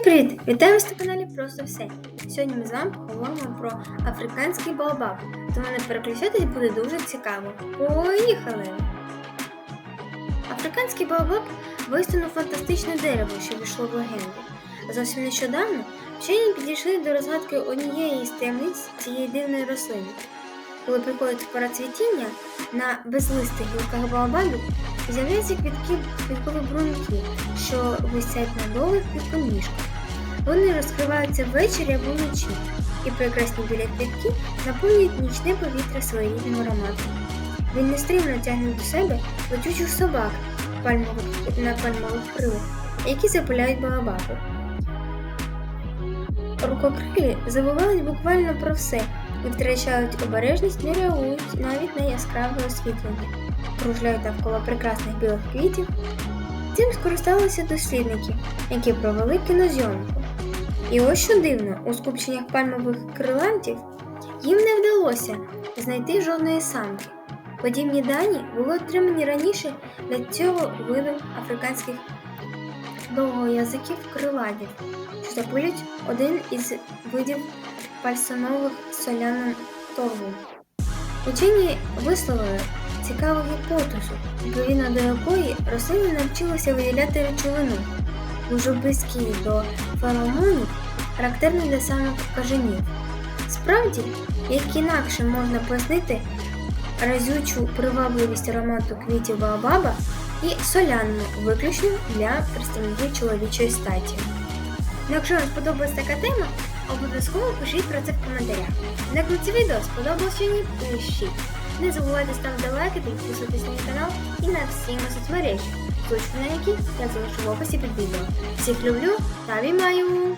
Всім привіт! Вітаю вас на каналі Просто все. Сьогодні ми з вами поговоримо про африканський балбаб, тому не переключатись буде дуже цікаво. Поїхали! Африканський балбаб воістину фантастичне дерево, що війшло в легенду. Зовсім нещодавно вчені підійшли до розгадки однієї з таємниць цієї дивної рослини. Коли приходить пора цвітіння, на безлистих гілках балабабів з'являються квітки квіткові бруньки, що висять на довгих квітконіжках. Вони розкриваються ввечері або вночі, і прекрасні біля квітки наповнюють нічне повітря своєрідним ароматом. Він нестримно тягне до себе летючих собак пальмових, на пальмових крилах, які запиляють балабаби. Рукокрилі забувають буквально про все і втрачають обережність, не реагують навіть на яскраве освітлення, кружляють навколо прекрасних білих квітів. Цим скористалися дослідники, які провели кінозйомку. І ось що дивно, у скупченнях пальмових крилантів їм не вдалося знайти жодної самки. Подібні дані були отримані раніше для цього виду африканських довгоязиків криладів, що запилять один із видів пальсонових соляним торгу. Учені висловили цікаву гіпотезу, відповідно до якої рослини навчилися виділяти речовину, дуже близькі до феромонів, характерних для самих кажанів. Справді, як інакше можна пояснити разючу привабливість аромату квітів Баобаба і солянну, виключно для представників чоловічої статі. Ну, якщо вам сподобалась така тема, обов'язково пишіть про це в коментарях. Це відео сподобалось чи ні, пишіть. Не забувайте ставити лайки та підписуватись на мій канал і на всі мої соцмережі, точку на які я залишу в описі під відео. Всіх люблю та обіймаю!